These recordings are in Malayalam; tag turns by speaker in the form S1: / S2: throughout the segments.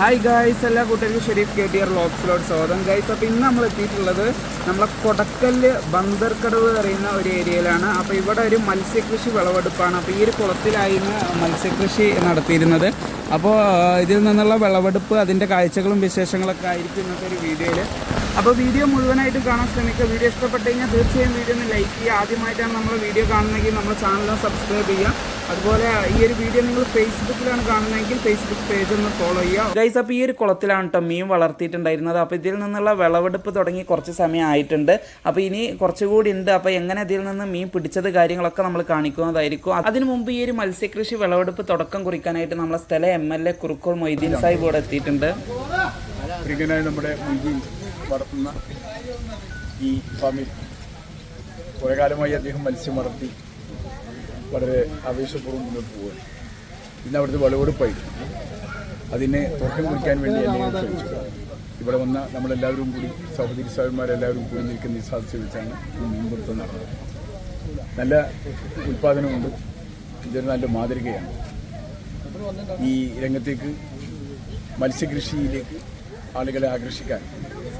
S1: ഹായ് ഗായ്സ് എല്ലാ കൂട്ടുകാർക്കും ഷെരീഫ് കെ ടി ആർ ലോക്സിലോട് സ്വാഗതം. ഗൈസ് അപ്പോൾ ഇന്ന് നമ്മൾ എത്തിയിട്ടുള്ളത് നമ്മളെ കൊടക്കല്ല് ബന്ദർക്കടവ് പറയുന്ന ഒരു ഏരിയയിലാണ്. അപ്പോൾ ഇവിടെ ഒരു മത്സ്യകൃഷി വിളവെടുപ്പാണ്. അപ്പോൾ ഈ ഒരു കുളത്തിലായിരുന്നു മത്സ്യകൃഷി നടത്തിയിരുന്നത്. അപ്പോൾ ഇതിൽ നിന്നുള്ള വിളവെടുപ്പ് അതിന്റെ കാഴ്ചകളും വിശേഷങ്ങളൊക്കെ ആയിരിക്കും ഇന്നത്തെ ഒരു വീഡിയോയിൽ അപ്പോൾ വീഡിയോ മുഴുവനായിട്ട് കാണാൻ ശ്രമിക്കുക. വീഡിയോ ഇഷ്ടപ്പെട്ട് കഴിഞ്ഞാൽ തീർച്ചയായും വീഡിയോ ഒന്ന് ലൈക്ക് ചെയ്യുക. ആദ്യമായിട്ടാണ് നമ്മൾ വീഡിയോ കാണുന്നതെങ്കിൽ നമ്മൾ ചാനൽ സബ്സ്ക്രൈബ് ചെയ്യുക. അതുപോലെ ഈ ഒരു വീഡിയോ നിങ്ങൾ ഫേസ്ബുക്കിലാണ് കാണുന്നതെങ്കിൽ ഫേസ്ബുക്ക് പേജ് ഒന്ന് ഫോളോ ചെയ്യുക. ഗൈസ് അപ്പോൾ ഈ ഒരു കുളത്തിലാണ് കേട്ടോ മീൻ വളർത്തിയിട്ടുണ്ടായിരുന്നത്. അപ്പോൾ ഇതിൽ നിന്നുള്ള വിളവെടുപ്പ് തുടങ്ങി കുറച്ച് സമയം ആയിട്ടുണ്ട്. അപ്പോൾ ഇനി കുറച്ചുകൂടി ഉണ്ട്. അപ്പോൾ എങ്ങനെ ഇതിൽ നിന്ന് മീൻ പിടിച്ചത് കാര്യങ്ങളൊക്കെ നമ്മൾ കാണിക്കുന്നതായിരിക്കും. അതിനു മുമ്പ് ഈ ഒരു മത്സ്യകൃഷി വിളവെടുപ്പ് തുടക്കം കുറിക്കാനായിട്ട് നമ്മളെ സ്ഥല M L A Kurukkoli Moideen Sahib ഇവിടെ എത്തിയിട്ടുണ്ട്.
S2: നമ്മുടെ വളർത്തുന്ന ഈ ഫാമിൽ കുറേ കാലമായി അദ്ദേഹം മത്സ്യം വളർത്തി വളരെ ആവേശപൂർവം മുന്നോട്ട് പോവുകയാണ്. ഇന്ന് അവിടുത്തെ വിളവെടുപ്പായിരുന്നു അതിനെ തുറക്കം കുറിക്കാൻ വേണ്ടി എന്നെ ശ്രമിച്ചു ഇവിടെ വന്ന നമ്മളെല്ലാവരും കൂടി സഹോദരി സഹോദരന്മാരെല്ലാവരും കൂടി നിൽക്കുന്ന ഈ സാധിച്ചു വെച്ചാണ് മീൻപിടുത്തം നടന്നത്. നല്ല ഉൽപ്പാദനമുണ്ട്. ഇതൊരു നല്ല മാതൃകയാണ്. ഈ രംഗത്തേക്ക് മത്സ്യകൃഷിയിലേക്ക് ആളുകളെ ആകർഷിക്കാൻ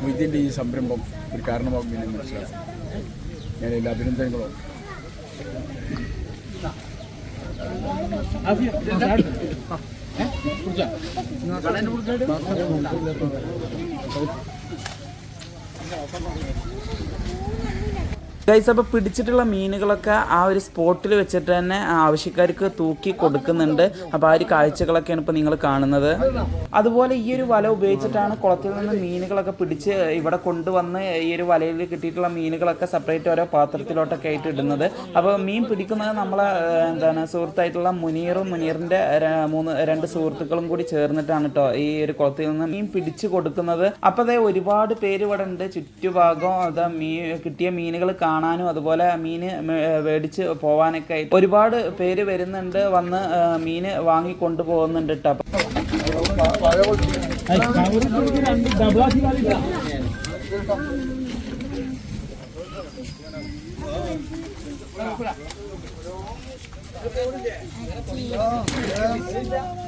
S2: മൊയ്തീന്റെ ഈ സംരംഭം ഒരു കാരണമാകും എന്ന് മനസ്സിലാക്കും. ഞാൻ എല്ലാ അഭിനന്ദനങ്ങളും.
S1: ഗൈസ് അപ്പോൾ പിടിച്ചിട്ടുള്ള മീനുകളൊക്കെ ആ ഒരു സ്പോട്ടിൽ വെച്ചിട്ട് തന്നെ ആവശ്യക്കാർക്ക് തൂക്കി കൊടുക്കുന്നുണ്ട്. അപ്പോൾ ആ ഒരു കാഴ്ചകളൊക്കെയാണ് ഇപ്പോൾ നിങ്ങൾ കാണുന്നത്. അതുപോലെ ഈ ഒരു വല ഉപയോഗിച്ചിട്ടാണ് കുളത്തിൽ നിന്ന് മീനുകളൊക്കെ പിടിച്ച് ഇവിടെ കൊണ്ടുവന്ന് ഈ ഒരു വലയിൽ കിട്ടിയിട്ടുള്ള മീനുകളൊക്കെ സെപ്പറേറ്റ് ഓരോ പാത്രത്തിലോട്ടൊക്കെ ആയിട്ട് ഇടുന്നത്. അപ്പോൾ മീൻ പിടിക്കുന്നത് നമ്മളെ എന്താണ് സുഹൃത്തായിട്ടുള്ള മുനീറും മുനീറിന്റെ മൂന്ന് രണ്ട് സുഹൃത്തുക്കളും കൂടി ചേർന്നിട്ടാണ് കേട്ടോ ഈ ഒരു കുളത്തിൽ നിന്ന് മീൻ പിടിച്ചു കൊടുക്കുന്നത്. അപ്പോൾ അതേ ഒരുപാട് പേര് ഇവിടെ ഉണ്ട്. ചുറ്റുഭാഗം അതാ മീ കിട്ടിയ മീനുകൾ കാണാനും അതുപോലെ മീൻ മേടിച്ച് പോവാനൊക്കെ ആയിട്ട് ഒരുപാട് പേര് വരുന്നുണ്ട്. വന്ന് മീൻ വാങ്ങി കൊണ്ടുപോകുന്നുണ്ട് കേട്ടോ
S3: നിക്ക്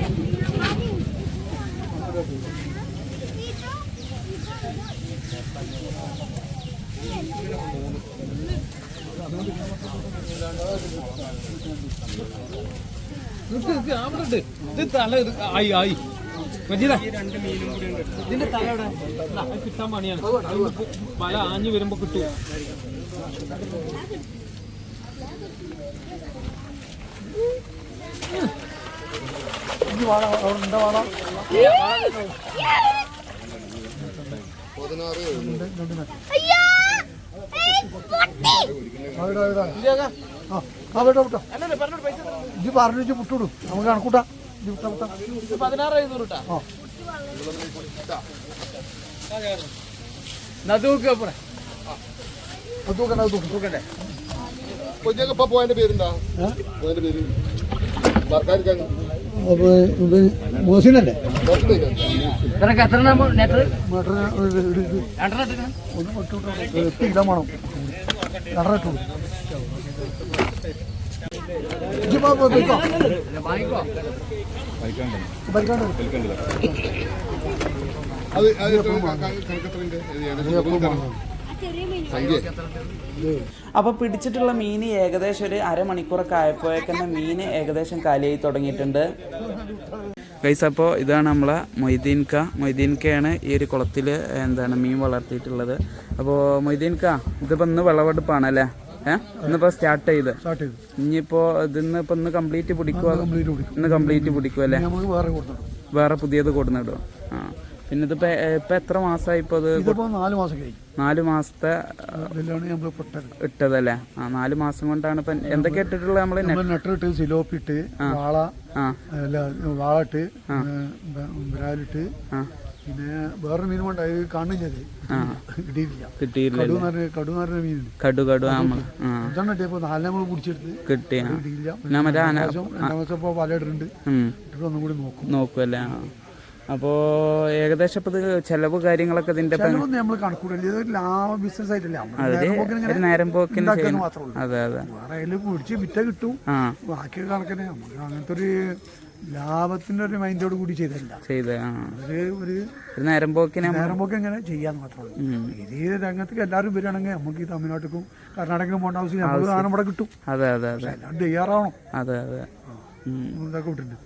S3: ഇത് തല ഇത് ആയി ആയി. ഇതിന്റെ തല അത് കിട്ടാൻ പണിയാണ്. വല ആഞ്ഞു വരുമ്പോ കിട്ടും.
S4: ഇത് പറഞ്ഞു വിട്ടുവിടും നമുക്ക് കണക്കൂട്ടാം. ഇത് വിട്ടാ വിട്ടാ.
S3: പതിനാറ് എഴുന്നൂറ്
S4: ആ. തൂക്കണ്ട തൂക്കണ്ടേ
S2: ഇപ്പൊ പോയതിന്റെ പേരെന്താ പോയതിന്റെ പേര്.
S4: മോസിനല്ലേ?
S3: എത്ര
S4: ഇത് ഒന്ന് വിട്ടു വിട്ടോ എട്ട് കിലോ വേണം. രണ്ടര
S2: അത് അത്
S1: അപ്പോൾ പിടിച്ചിട്ടുള്ള മീൻ ഏകദേശം ഒരു അരമണിക്കൂറൊക്കെ ആയപ്പോഴേക്കന്നെ മീൻ ഏകദേശം കാലിയായി തുടങ്ങിയിട്ടുണ്ട്. ഗൈസ് അപ്പോൾ ഇതാണ് നമ്മളെ മൊയ്തീൻക മൊയ്തീൻകയാണ് ഈ ഒരു കുളത്തിൽ എന്താണ് മീൻ വളർത്തിയിട്ടുള്ളത്. അപ്പോൾ മൊയ്തീൻക ഇതിപ്പോൾ ഇന്ന് വിളവെടുപ്പാണല്ലേ ഇന്നിപ്പോ സ്റ്റാർട്ട് ചെയ്ത് ഇനിയിപ്പോ ഇതിന്ന് ഇപ്പൊ ഇന്ന് കംപ്ലീറ്റ് പിടിക്കുക ഇന്ന് കംപ്ലീറ്റ് പിടിക്കുക അല്ലേ
S4: വേറെ
S1: പുതിയത് കൊടുന്നിടും ആ പിന്നെ ഇതിപ്പോ ഇപ്പൊ എത്ര മാസമായി ഇപ്പൊ
S4: നാല് മാസം
S1: നാല് മാസത്തെ ഇട്ടതല്ലേ ആ നാല് മാസം കൊണ്ടാണ് ഇപ്പൊ എന്തൊക്കെ ഇട്ടിട്ടുള്ളത് നമ്മൾ നെ-
S4: ഇട്ട് നെട്ടിട്ട് സിലോപ്പിട്ട് വാള ബ്രാലിട്ട്
S1: ആ
S4: പിന്നെ വേറൊരു മീൻ കൊണ്ട് അത് കാണുന്നില്ല കിട്ടിയിട്ടില്ല.
S1: കിട്ടിയില്ല
S4: കടു എന്ന് കടു എന്ന് പറഞ്ഞ മീനുണ്ട്.
S1: കടു കടു ആ നമ്മൾ ആ.
S4: അതാണ് കിട്ടിയപ്പോൾ നാലിനെ നമ്മൾ പിടിച്ചെടുത്ത്
S1: കിട്ടി
S4: കിട്ടിയില്ല
S1: പിന്നെ മറ്റേ ആന
S4: രണ്ടാം ദിവസം ഇപ്പോൾ വല ഇടുന്നുണ്ട്
S1: ഉം.
S4: ഇട്ടിട്ട് ഒന്നും കൂടി നോക്കും.
S1: നോക്കുമല്ലേ അപ്പോ ഏകദേശം ഇപ്പൊ ചെലവ് കാര്യങ്ങളൊക്കെ ഇതിന്റെ
S4: നമ്മൾ കണക്കൂടില്ല ബിസിനസ് ആയിട്ടില്ല
S1: അതെ
S4: നേരം പോക്കിന്
S1: അതെ അതെ.
S4: പിടിച്ച് വിറ്റ കിട്ടും. ബാക്കി കണക്കിന് അങ്ങനത്തെ ഒരു ലാഭത്തിന്റെ ഒരു മൈൻഡോട് കൂടി ചെയ്തല്ല
S1: ചെയ്ത്
S4: ഒരു ചെയ്യാന്ന് മാത്രമേ ഇത് ഈ രംഗത്തേക്ക് എല്ലാവരും വരികയാണെങ്കിൽ നമുക്ക് ഈ തമിഴ്നാട്ടിലും കർണാടകയിലും പോകേണ്ട ആവശ്യം നമുക്ക് സാധനം ഇവിടെ കിട്ടും.
S1: അതെ അതെ അതെ.
S4: എല്ലാം തയ്യാറാവണം.
S1: അതെ അതെ.
S4: ഇതൊക്കെ വിട്ടിട്ടുണ്ട്.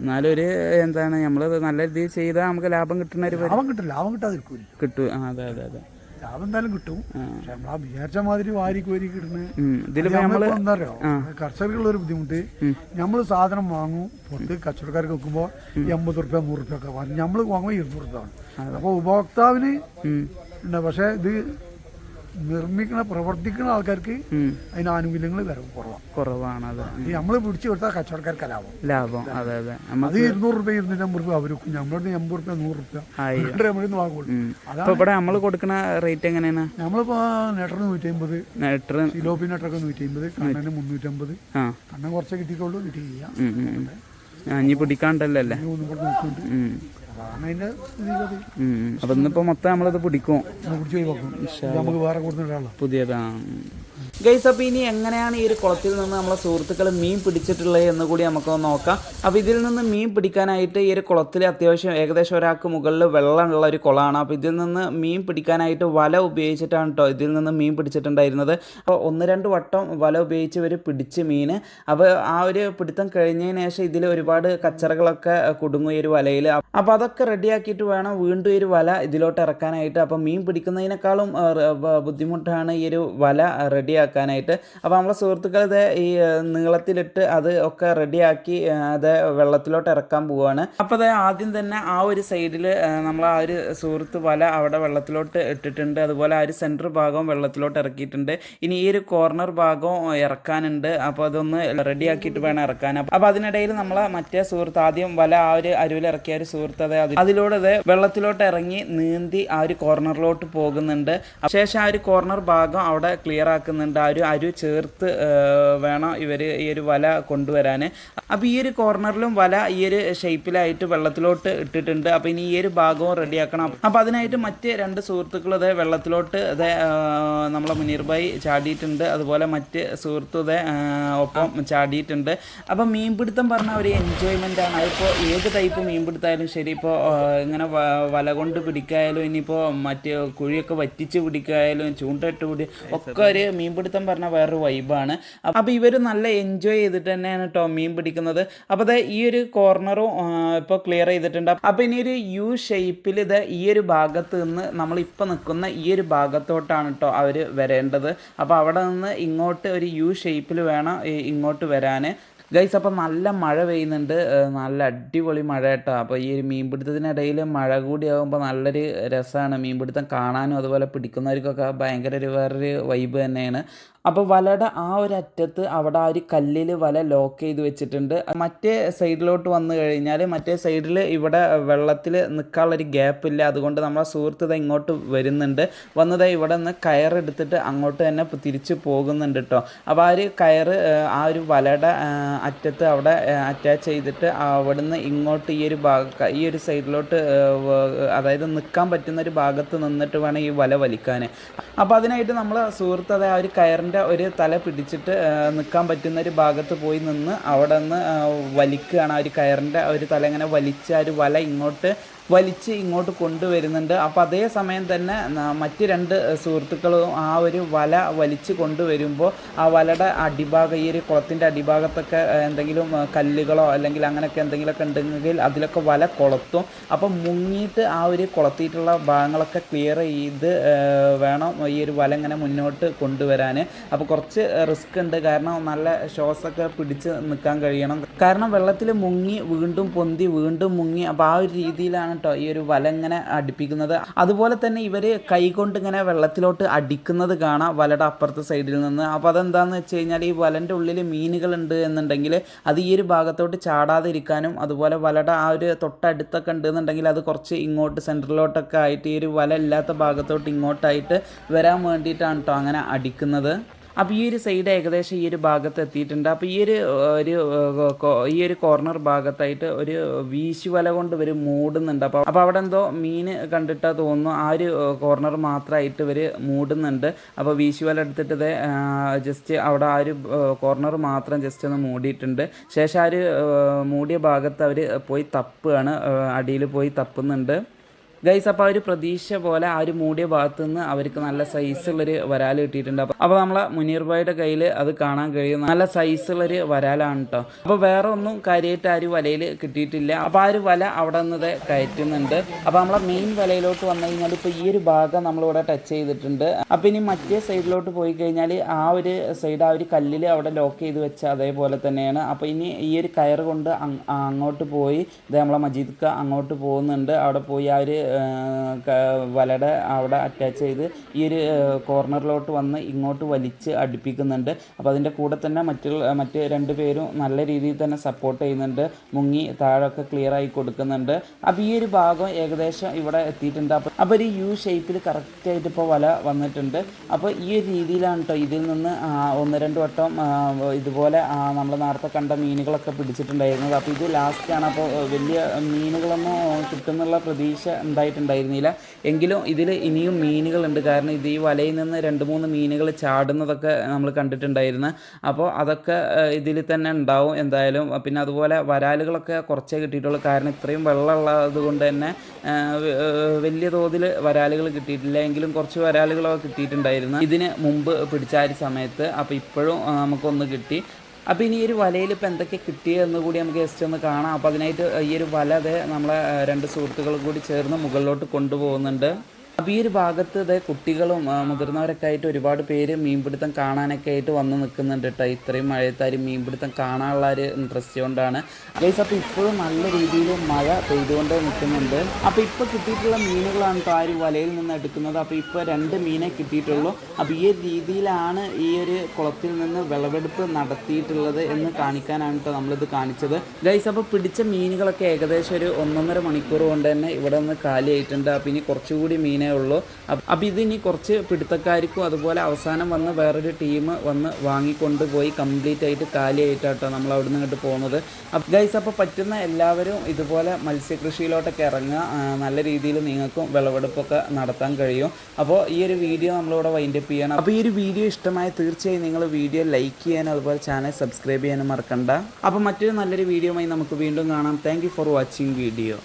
S1: എന്നാലും ഒരു എന്താണ് നമ്മൾ നല്ല രീതിയിൽ ചെയ്താൽ നമുക്ക് ലാഭം കിട്ടുന്ന ഒരു
S4: ലാഭം കിട്ടും. ലാഭം കിട്ടാതിരിക്കൂല
S1: കിട്ടും അതെ അതെ അതെ.
S4: ലാഭം എന്തായാലും കിട്ടും പക്ഷെ നമ്മൾ ആ വിചാരിച്ച മാതിരി വാരി കോരി കിട്ടുന്ന
S1: ഉം. ഇതിലിപ്പോ നമ്മൾ
S4: നമ്മളിപ്പോ എന്താ അറിയോ കർഷകർക്കുള്ള ഒരു ബുദ്ധിമുട്ട്. നമ്മൾ സാധനം വാങ്ങും. പുറത്ത് കച്ചവടക്കാർക്ക് വെക്കുമ്പോൾ എൺപത് റുപ്യ നൂറ് റുപ്യ ഒക്കെ വാങ്ങും. നമ്മൾ വാങ്ങുമ്പോൾ ഇരുന്നൂറ് റുപ്യ ആണ് അപ്പോൾ ഉപഭോക്താവിന് ഉണ്ട് പക്ഷേ ഇത് നിർമ്മിക്കണ പ്രവർത്തിക്കുന്ന ആൾക്കാർക്ക്. അതിന് ആനുകൂല്യങ്ങൾ വരവ് കുറവാണ്
S1: കുറവാണ് അത്
S4: നമ്മൾ പിടിച്ചു കൊടുത്താൽ കച്ചവടക്കാർക്ക് ലാഭം.
S1: ലാഭം. അതെ അതെ.
S4: അത് ഇരുന്നൂറ് റുപ്യ ഇരുന്നൂറ്റമ്പത് റുപ്യ അവർ വെക്കും നമ്മളോട് എൺപത് റുപ്യ നൂറ് റുപ്യ വാങ്ങുള്ളൂ
S1: ഇപ്പൊ ഇവിടെ നമ്മൾ കൊടുക്കുന്ന റേറ്റ് എങ്ങനെയാണ്?
S4: നമ്മളിപ്പോ നെട്ടർ നൂറ്റി അമ്പത്
S1: നെട്ടർ
S4: സിലോപ്പി നെട്ടറൊക്കെ നൂറ്റി അമ്പത് കണ്ണന് മുന്നൂറ്റമ്പത്.
S1: അമ്പത്
S4: കണ്ണൻ കുറച്ചേ കിട്ടിക്കോളൂ കിട്ടിയില്ല.
S1: ഇനി പിടിക്കാണ്ടല്ലോ? അപ്പൊ ഇന്നിപ്പോ മൊത്തം നമ്മളിത് പിടിക്കും.
S4: നമുക്ക് വേറെ കൊടുത്തിട്ടാണല്ലോ
S1: പുതിയതാണ് ഗൈസ് അപ്പോൾ ഇനി എങ്ങനെയാണ് ഈ ഒരു കുളത്തിൽ നിന്ന് നമ്മളെ സുഹൃത്തുക്കൾ മീൻ പിടിച്ചിട്ടുള്ളത് എന്ന് കൂടി നമുക്കൊന്ന് നോക്കാം. അപ്പോൾ ഇതിൽ നിന്ന് മീൻ പിടിക്കാനായിട്ട് ഈ ഒരു കുളത്തിൽ അത്യാവശ്യം ഏകദേശം ഒരാൾക്ക് മുകളിൽ വെള്ളമുള്ള ഒരു കുളമാണ്. അപ്പോൾ ഇതിൽ നിന്ന് മീൻ പിടിക്കാനായിട്ട് വല ഉപയോഗിച്ചിട്ടാണ് കേട്ടോ ഇതിൽ നിന്ന് മീൻ പിടിച്ചിട്ടുണ്ടായിരുന്നത്. അപ്പോൾ ഒന്ന് രണ്ട് വട്ടം വല ഉപയോഗിച്ച് ഇവർ പിടിച്ച് മീൻ അപ്പോൾ ആ ഒരു പിടുത്തം കഴിഞ്ഞതിന് ശേഷം ഇതിൽ ഒരുപാട് കച്ചറകളൊക്കെ കുടുങ്ങും ഈ ഒരു വലയിൽ അപ്പോൾ അതൊക്കെ റെഡിയാക്കിയിട്ട് വേണം വീണ്ടും ഈ ഒരു വല ഇതിലോട്ട് ഇറക്കാനായിട്ട്. അപ്പോൾ മീൻ പിടിക്കുന്നതിനേക്കാളും ബുദ്ധിമുട്ടാണ് ഈ ഒരു വല റെഡിയാക്കാനായിട്ട് അപ്പോൾ നമ്മളെ സുഹൃത്തുക്കൾ ഇത് ഈ നീളത്തിലിട്ട് അത് ഒക്കെ റെഡിയാക്കി അത് വെള്ളത്തിലോട്ട് ഇറക്കാൻ പോവുകയാണ് അപ്പോൾ അത് ആദ്യം തന്നെ ആ ഒരു സൈഡിൽ നമ്മൾ ആ ഒരു സുഹൃത്ത് വല അവിടെ വെള്ളത്തിലോട്ട് ഇട്ടിട്ടുണ്ട്. അതുപോലെ ആ ഒരു സെന്റർ ഭാഗവും വെള്ളത്തിലോട്ട് ഇറക്കിയിട്ടുണ്ട്. ഇനി ഈ ഒരു കോർണർ ഭാഗവും ഇറക്കാനുണ്ട്. അപ്പോൾ അതൊന്ന് റെഡിയാക്കിയിട്ട് വേണം ഇറക്കാൻ. അപ്പോൾ അതിനിടയിൽ നമ്മൾ മറ്റേ സുഹൃത്ത് ആദ്യം വല ആ ഒരു അരുവിൽ ഇറക്കിയ ഒരു സുഹൃത്ത് അത് അതിലൂടെ അത് വെള്ളത്തിലോട്ട് ഇറങ്ങി നീന്തി ആ ഒരു കോർണറിലോട്ട് പോകുന്നുണ്ട്. ശേഷം ആ ഒരു കോർണർ ഭാഗം അവിടെ ക്ലിയർ ആക്കുന്നുണ്ട്. ആ ഒരു അരു ചേർത്ത് വേണം ഇവർ ഈ ഒരു വല കൊണ്ടുവരാൻ അപ്പോൾ ഈ ഒരു കോർണറിലും വല ഈ ഒരു ഷേപ്പിലായിട്ട് വെള്ളത്തിലോട്ട് ഇട്ടിട്ടുണ്ട്. അപ്പോൾ ഇനി ഈ ഒരു ഭാഗവും റെഡിയാക്കണം. അപ്പോൾ അതിനായിട്ട് മറ്റ് രണ്ട് സുഹൃത്തുക്കൾ അതെ വെള്ളത്തിലോട്ട് അതേ നമ്മളെ മുനീർബായി ചാടിയിട്ടുണ്ട്. അതുപോലെ മറ്റ് സുഹൃത്തും അതേ ഒപ്പം ചാടിയിട്ടുണ്ട്. അപ്പോൾ മീൻപിടുത്തം പറഞ്ഞ ഒരു എൻജോയ്മെന്റ് ആണ്. അതിപ്പോൾ ഏത് ടൈപ്പ് മീൻപിടുത്തായാലും ശരി ഇപ്പോൾ ഇങ്ങനെ വല കൊണ്ട് പിടിക്കായാലും ഇനിയിപ്പോൾ മറ്റ് കുഴിയൊക്കെ വറ്റിച്ച് പിടിക്കായാലും ചൂണ്ടയിട്ട് പിടി ഒക്കെ ഒരു മീൻപിടുത്തം പറഞ്ഞ വേറൊരു വൈബാണ് അപ്പോൾ ഇവർ നല്ല എൻജോയ് ചെയ്തിട്ട് തന്നെയാണ് ടോമിയും പിടിക്കുന്നത്. അപ്പോൾ അത് ഈ ഒരു കോർണറും ഇപ്പോൾ ക്ലിയർ ചെയ്തിട്ടുണ്ട്. അപ്പോൾ ഇനി ഒരു യു ഷേപ്പിൽ ഇത് ഈ ഒരു ഭാഗത്ത് നിന്ന് നമ്മളിപ്പോൾ നിൽക്കുന്ന ഈ ഒരു ഭാഗത്തോട്ടാണ് കേട്ടോ അവർ വരേണ്ടത്. അപ്പോൾ അവിടെ നിന്ന് ഇങ്ങോട്ട് ഒരു യു ഷേപ്പിൽ വേണം ഇങ്ങോട്ട് വരാൻ ഗൈസ് അപ്പം നല്ല മഴ പെയ്യുന്നുണ്ട്. നല്ല അടിപൊളി മഴ കേട്ടോ. അപ്പോൾ ഈ ഒരു മീൻപിടുത്തത്തിനിടയിൽ മഴ കൂടി ആകുമ്പോൾ നല്ലൊരു രസമാണ് മീൻപിടുത്തം കാണാനും അതുപോലെ പിടിക്കുന്നവർക്കൊക്കെ ഭയങ്കര ഒരു വേറൊരു വൈബ് തന്നെയാണ്. അപ്പോൾ വലയുടെ ആ ഒരു അറ്റത്ത് അവിടെ ആ ഒരു കല്ലിൽ വല ലോക്ക് ചെയ്ത് വെച്ചിട്ടുണ്ട്. മറ്റേ സൈഡിലോട്ട് വന്നു കഴിഞ്ഞാൽ മറ്റേ സൈഡിൽ ഇവിടെ വെള്ളത്തിൽ നിൽക്കാനുള്ളൊരു ഗ്യാപ്പ് ഇല്ല. അതുകൊണ്ട് നമ്മളെ സുഹൃത്ത് ഇങ്ങോട്ട് വരുന്നുണ്ട്. വന്നത് ഇവിടെ നിന്ന് കയറെടുത്തിട്ട് അങ്ങോട്ട് തന്നെ തിരിച്ച് പോകുന്നുണ്ട് കേട്ടോ അപ്പോൾ ആ ഒരു കയറ് ആ ഒരു വലയുടെ അറ്റത്ത് അവിടെ അറ്റാച്ച് ചെയ്തിട്ട് അവിടുന്ന് ഇങ്ങോട്ട് ഈ ഒരു ഭാഗ ഈ ഒരു സൈഡിലോട്ട് അതായത് നിൽക്കാൻ പറ്റുന്ന ഒരു ഭാഗത്ത് നിന്നിട്ട് വേണം ഈ വല വലിക്കാൻ അപ്പോൾ അതിനായിട്ട് നമ്മൾ സുഹൃത്ത് അതെ ആ ഒരു കയറിന്റെ ഒരു തല പിടിച്ചിട്ട് നിൽക്കാൻ പറ്റുന്ന ഒരു ഭാഗത്ത് പോയി നിന്ന് അവിടെ നിന്ന് വലിക്കുകയാണ് ആ ഒരു കയറിന്റെ ഒരു തല ഇങ്ങനെ വലിച്ച് ആ ഒരു വല ഇങ്ങോട്ട് വലിച്ച് ഇങ്ങോട്ട് കൊണ്ടുവരുന്നുണ്ട്. അപ്പോൾ അതേ സമയം തന്നെ മറ്റ് രണ്ട് സുഹൃത്തുക്കളും ആ ഒരു വല വലിച്ച് കൊണ്ടുവരുമ്പോൾ ആ വലയുടെ അടിഭാഗം ഈ ഒരു കുളത്തിന്റെ അടിഭാഗത്തൊക്കെ എന്തെങ്കിലും കല്ലുകളോ അല്ലെങ്കിൽ അങ്ങനെയൊക്കെ എന്തെങ്കിലുമൊക്കെ ഉണ്ടെങ്കിൽ അതിലൊക്കെ വല കൊളത്തും. അപ്പോൾ മുങ്ങിയിട്ട് ആ ഒരു കൊളത്തിയിട്ടുള്ള ഭാഗങ്ങളൊക്കെ ക്ലിയർ ചെയ്ത് വേണം ഈ ഒരു വല ഇങ്ങനെ മുന്നോട്ട് കൊണ്ടുവരാൻ. അപ്പോൾ കുറച്ച് റിസ്ക് ഉണ്ട്. കാരണം നല്ല ശ്വാസമൊക്കെ പിടിച്ച് നിൽക്കാൻ കഴിയണം. കാരണം വെള്ളത്തിൽ മുങ്ങി വീണ്ടും പൊന്തി വീണ്ടും മുങ്ങി അപ്പോൾ ആ ഒരു രീതിയിലാണ് കേട്ടോ ഈ ഒരു വല ഇങ്ങനെ അടുപ്പിക്കുന്നത്. അതുപോലെ തന്നെ ഇവർ കൈകൊണ്ട് ഇങ്ങനെ വെള്ളത്തിലോട്ട് അടിക്കുന്നത് കാണാം വലയുടെ അപ്പുറത്തെ സൈഡിൽ നിന്ന്. അപ്പോൾ അതെന്താണെന്ന് വെച്ച് കഴിഞ്ഞാൽ ഈ വലന്റെ ഉള്ളിൽ മീനുകളുണ്ട് എന്നുണ്ടെങ്കിൽ അത് ഈ ഒരു ഭാഗത്തോട്ട് ചാടാതിരിക്കാനും അതുപോലെ വലയുടെ ആ ഒരു തൊട്ടടുത്തൊക്കെ ഉണ്ടെന്നുണ്ടെങ്കിൽ അത് കുറച്ച് ഇങ്ങോട്ട് സെന്ററിലോട്ടൊക്കെ ആയിട്ട് ഈ ഒരു വല ഇല്ലാത്ത ഭാഗത്തോട്ട് ഇങ്ങോട്ടായിട്ട് വരാൻ വേണ്ടിയിട്ടാണ് കേട്ടോ അങ്ങനെ അടിക്കുന്നത്. അപ്പോൾ ഈ ഒരു സൈഡ് ഏകദേശം ഈ ഒരു ഭാഗത്ത് എത്തിയിട്ടുണ്ട്. അപ്പോൾ ഈ ഒരു ഒരു ഈ ഒരു കോർണർ ഭാഗത്തായിട്ട് ഒരു വീശുവല കൊണ്ട് ഇവർ മൂടുന്നുണ്ട്. അപ്പോൾ അപ്പോൾ അവിടെ എന്തോ മീൻ കണ്ടിട്ടാ തോന്നുന്നു. ആ ഒരു കോർണർ മാത്രമായിട്ട് ഇവർ മൂടുന്നുണ്ട്. അപ്പോൾ വീശുവല എടുത്തിട്ട് ജസ്റ്റ് അവിടെ ആ ഒരു കോർണർ മാത്രം ജസ്റ്റ് ഒന്ന് മൂടിയിട്ടുണ്ട്. ശേഷം ആ ഒരു മൂടിയ ഭാഗത്ത് അവർ പോയി തപ്പുകയാണ്. അടിയിൽ പോയി തപ്പുന്നുണ്ട്. ഗൈസ് അപ്പോൾ ആ ഒരു പ്രതീക്ഷ പോലെ ആ ഒരു മൂടിയ ഭാഗത്തു നിന്ന് അവർക്ക് നല്ല സൈസുള്ളൊരു വരാൽ കിട്ടിയിട്ടുണ്ട്. അപ്പോൾ അപ്പോൾ നമ്മളെ മുനീർ ഭായിയുടെ കയ്യിൽ അത് കാണാൻ കഴിയും. നല്ല സൈസുള്ളൊരു വരാലാണ് കേട്ടോ അപ്പോൾ വേറെ ഒന്നും കാര്യമായിട്ട് ആ ഒരു വലയിൽ കിട്ടിയിട്ടില്ല. അപ്പോൾ ആ ഒരു വല അവിടെ നിന്ന് കയറ്റുന്നുണ്ട്. അപ്പോൾ നമ്മളെ മെയിൻ വലയിലോട്ട് വന്നു കഴിഞ്ഞാൽ ഇപ്പോൾ ഈ ഒരു ഭാഗം നമ്മളിവിടെ ടച്ച് ചെയ്തിട്ടുണ്ട്. അപ്പോൾ ഇനി മറ്റേ സൈഡിലോട്ട് പോയി കഴിഞ്ഞാൽ ആ ഒരു സൈഡ് ആ ഒരു കല്ലിൽ അവിടെ ലോക്ക് ചെയ്ത് വെച്ച അതേപോലെ തന്നെയാണ്. അപ്പോൾ ഇനി ഈ ഒരു കയർ കൊണ്ട് അങ്ങോട്ട് പോയി ഇത് നമ്മളെ മജീദ്ക്ക അങ്ങോട്ട് പോകുന്നുണ്ട്. അവിടെ പോയി ആ ഒരു വലയുടെ അവിടെ അറ്റാച്ച് ചെയ്ത് ഈ ഒരു കോർണറിലോട്ട് വന്ന് ഇങ്ങോട്ട് വലിച്ച് അടുപ്പിക്കുന്നുണ്ട്. അപ്പോൾ അതിന്റെ കൂടെ തന്നെ മറ്റു മറ്റ് രണ്ട് പേരും നല്ല രീതിയിൽ തന്നെ സപ്പോർട്ട് ചെയ്യുന്നുണ്ട്. മുങ്ങി താഴൊക്കെ ക്ലിയർ ആയി കൊടുക്കുന്നുണ്ട്. അപ്പോൾ ഈ ഒരു ഭാഗം ഏകദേശം ഇവിടെ എത്തിയിട്ടുണ്ട്. അപ്പോൾ അപ്പോൾ ഒരു യു ഷേപ്പിൽ കറക്റ്റായിട്ട് ഇപ്പോൾ വല വന്നിട്ടുണ്ട്. അപ്പോൾ ഈ ഒരു രീതിയിലാണ് കേട്ടോ ഇതിൽ നിന്ന് ഒന്ന് രണ്ട് വട്ടം ഇതുപോലെ നമ്മൾ നേരത്തെ കണ്ട മീനുകളൊക്കെ പിടിച്ചിട്ടുണ്ടായിരുന്നത്. അപ്പോൾ ഇത് ലാസ്റ്റാണ് അപ്പോൾ വലിയ മീനുകളൊന്നും കിട്ടുന്നുള്ള പ്രതീക്ഷ ഉണ്ടായിട്ടുണ്ടായിരുന്നില്ല. എങ്കിലും ഇതിൽ ഇനിയും മീനുകളുണ്ട്. കാരണം ഇത് ഈ വലയിൽ നിന്ന് രണ്ട് മൂന്ന് മീനുകൾ ചാടുന്നതൊക്കെ നമ്മൾ കണ്ടിട്ടുണ്ടായിരുന്നു. അപ്പോൾ അതൊക്കെ ഇതിൽ തന്നെ ഉണ്ടാവും എന്തായാലും. പിന്നെ അതുപോലെ വരാലുകളൊക്കെ കുറച്ചേ കിട്ടിയിട്ടുള്ളൂ. കാരണം ഇത്രയും വെള്ളമുള്ളത് കൊണ്ട് തന്നെ വലിയ തോതിൽ വരാലുകൾ കിട്ടിയിട്ടില്ല. എങ്കിലും കുറച്ച് വരാലുകളൊക്കെ കിട്ടിയിട്ടുണ്ടായിരുന്നു. ഇതിന് മുമ്പ് പിടിച്ച ഒരു സമയത്ത് അപ്പോൾ ഇപ്പോഴും നമുക്കൊന്ന് കിട്ടി. അപ്പോൾ ഇനി ഈ ഒരു വലയിൽ ഇപ്പോൾ എന്തൊക്കെ കിട്ടിയെന്ന് കൂടി നമുക്ക് ജസ്റ്റ് ഒന്ന് കാണാം. അപ്പോൾ അതിനായിട്ട് ഈ ഒരു വല അതെ നമ്മളെ രണ്ട് സുഹൃത്തുക്കൾ കൂടി ചേർന്ന് മുകളിലോട്ട് കൊണ്ടുപോകുന്നുണ്ട്. അപ്പോൾ ഈ ഒരു ഭാഗത്ത് ഇതേ കുട്ടികളും മുതിർന്നവരൊക്കെ ആയിട്ട് ഒരുപാട് പേര് മീൻപിടുത്തം കാണാനൊക്കെ ആയിട്ട് വന്ന് നിൽക്കുന്നുണ്ട് കേട്ടോ ഇത്രയും മഴയത്താരും മീൻപിടുത്തം കാണാനുള്ള ഒരു ഇൻട്രസ്റ്റ് കൊണ്ടാണ്. ഗൈസ് അപ്പോൾ ഇപ്പോഴും നല്ല രീതിയിൽ മഴ പെയ്തുകൊണ്ട് നിൽക്കുന്നുണ്ട് അപ്പോൾ ഇപ്പോൾ കിട്ടിയിട്ടുള്ള മീനുകളാണ് കേട്ടോ ആ വലയിൽ നിന്ന് എടുക്കുന്നത്. അപ്പോൾ ഇപ്പോൾ രണ്ട് മീനെ കിട്ടിയിട്ടുള്ളൂ. അപ്പോൾ ഈ രീതിയിലാണ് ഈ ഒരു കുളത്തിൽ നിന്ന് വിളവെടുപ്പ് നടത്തിയിട്ടുള്ളത് എന്ന് കാണിക്കാനാണ് കേട്ടോ നമ്മളിത് കാണിച്ചത്. ഗൈസ് അപ്പോൾ പിടിച്ച മീനുകളൊക്കെ ഏകദേശം ഒരു ഒന്നൊന്നര മണിക്കൂർ കൊണ്ട് തന്നെ ഇവിടെ നിന്ന് കാലിയായിട്ടുണ്ട്. അപ്പോൾ ഇനി കുറച്ചുകൂടി മീനേ ഉള്ളൂ. അപ്പോൾ ഇതിനി കുറച്ച് പിടുത്തക്കാർക്കും അതുപോലെ അവസാനം വന്ന് വേറൊരു ടീം വന്ന് വാങ്ങിക്കൊണ്ട് പോയി കംപ്ലീറ്റ് ആയിട്ട് കാലിയായിട്ടാട്ടോ നമ്മൾ അവിടെ നിന്ന് ഇങ്ങോട്ട് പോകുന്നത് ഗൈസ് അപ്പോൾ പറ്റുന്ന എല്ലാവരും ഇതുപോലെ മത്സ്യകൃഷിയിലോട്ടൊക്കെ ഇറങ്ങുക. നല്ല രീതിയിൽ നിങ്ങൾക്കും വിളവെടുപ്പൊക്കെ നടത്താൻ കഴിയും. അപ്പോൾ ഈ ഒരു വീഡിയോ നമ്മളിവിടെ വൈൻഡപ്പ് ചെയ്യണം. അപ്പോൾ ഈ ഒരു വീഡിയോ ഇഷ്ടമായ തീർച്ചയായും നിങ്ങൾ വീഡിയോ ലൈക്ക് ചെയ്യാനും അതുപോലെ ചാനൽ സബ്സ്ക്രൈബ് ചെയ്യാനും മറക്കണ്ട. അപ്പോൾ മറ്റൊരു നല്ലൊരു വീഡിയോയുമായി നമുക്ക് വീണ്ടും കാണാം. Thank for watching video